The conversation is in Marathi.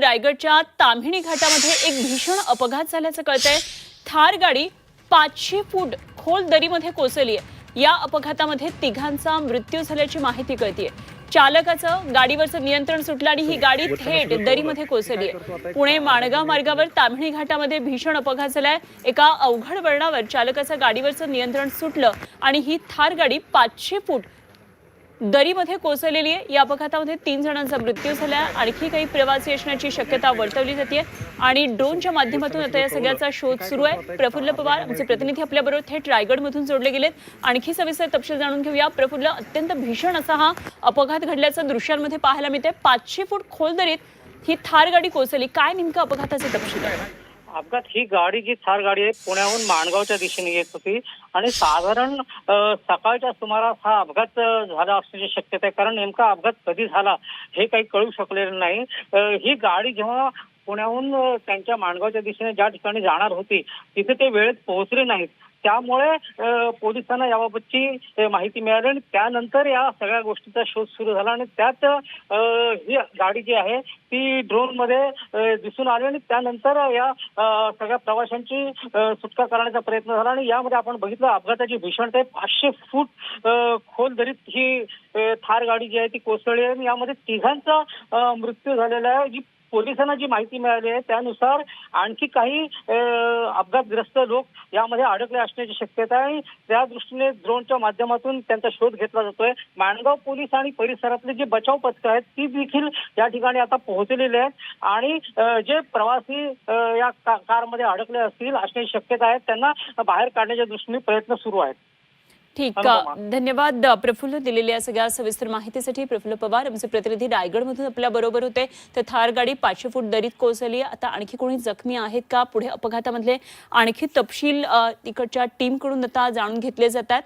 रायगडच्या ताम्हिणी घाटामध्ये एक भीषण अपघात झाल्याचं कळतंय. थार गाडी पाचशे फूट खोल दरीमध्ये कोसळली आहे या अपघातामध्ये तिघांचा मृत्यू झाल्याची माहिती कळतीये. चालकाचं गाडीवरचं नियंत्रण सुटलं आणि ही गाडी थेट दरीमध्ये कोसळली आहे पुणे माणगाव मार्गावर ताम्हिणी घाटामध्ये भीषण अपघात झालाय. एका अवघड वळणावर चालकाचं गाडीवरचं नियंत्रण सुटलं आणि ही थार गाडी पाचशे फूट दरीमध्ये कोसळलेली आहे. या अपघातामध्ये तीन जणांचा मृत्यू झाला. आणखी काही प्रवासी असण्याची शक्यता वर्तवली जाते. आणि ड्रोनच्या माध्यमातून आता या सगळ्याचा शोध सुरू आहे. प्रफुल्ल पवार आमचे प्रतिनिधी आपल्याबरोबर थेट रायगडमधून जोडले गेलेत. आणखी सविस्तर तपशील जाणून घेऊया. प्रफुल्ल अत्यंत भीषण असा हा अपघात घडल्याचं दृश्यांमध्ये पाहायला मिळते पाचशे फूट खोल दरीत ही थार गाडी कोसळली. काय नेमकं अपघाताचे तपशील? आहे अपघात ही गाडी जी थार गाडी आहे पुण्याहून माणगावच्या दिशेने येत होती. आणि साधारण सकाळच्या सुमारास हा अपघात झाला असण्याची शक्यता आहे. कारण नेमका अपघात कधी झाला हे काही कळू शकलेलं नाही. ही गाडी जेव्हा पुण्याहून त्यांच्या माणगावच्या दिशेने ज्या ठिकाणी जाणार होती तिथे ते वेळेत पोहोचले नाहीत त्यामुळे पोलिसांना याबाबतची माहिती मिळाली आणि त्यानंतर या सगळ्या गोष्टीचा शोध सुरू झाला आणि त्यात ही गाडी जी आहे ती ड्रोनमध्ये दिसून आली आणि त्यानंतर या सगळ्या प्रवाशांची सुटका करण्याचा प्रयत्न झाला आणि यामध्ये आपण बघितलं अपघाताची भीषणता आहे. पाचशे फूट खोल दरीत ही थार गाडी जी आहे ती कोसळली आहे आणि यामध्ये तिघांचा मृत्यू झालेला आहे जी पोलिसांना जी माहिती मिळाली आहे त्यानुसार आणखी काही अपघातग्रस्त लोक यामध्ये अडकले असण्याची शक्यता आहे. त्या दृष्टीने ड्रोनच्या माध्यमातून त्यांचा शोध घेतला जातोय. माणगाव पोलीस आणि परिसरातले जे बचाव पथकं आहेत ती देखील या ठिकाणी आता पोहोचलेली आहेत. आणि जे प्रवासी या कारमध्ये अडकले असतील असण्याची शक्यता आहे त्यांना बाहेर काढण्याच्या दृष्टीने प्रयत्न सुरू आहेत. ठीक. धन्यवाद प्रफुल्ल दिलेल्या सगळ्या सविस्तर माहितीसाठी प्रफुल्ल पवार आमचे प्रतिनिधी रायगडमधून आपल्या बरोबर होते. तर थार गाडी पाचशे फूट दरीत कोसळली. आता आणखी कोणी जखमी आहेत का? पुढे अपघातामधले आणखी तपशील अ, इकडच्या टीमकडून आता जाणून घेतले जातात.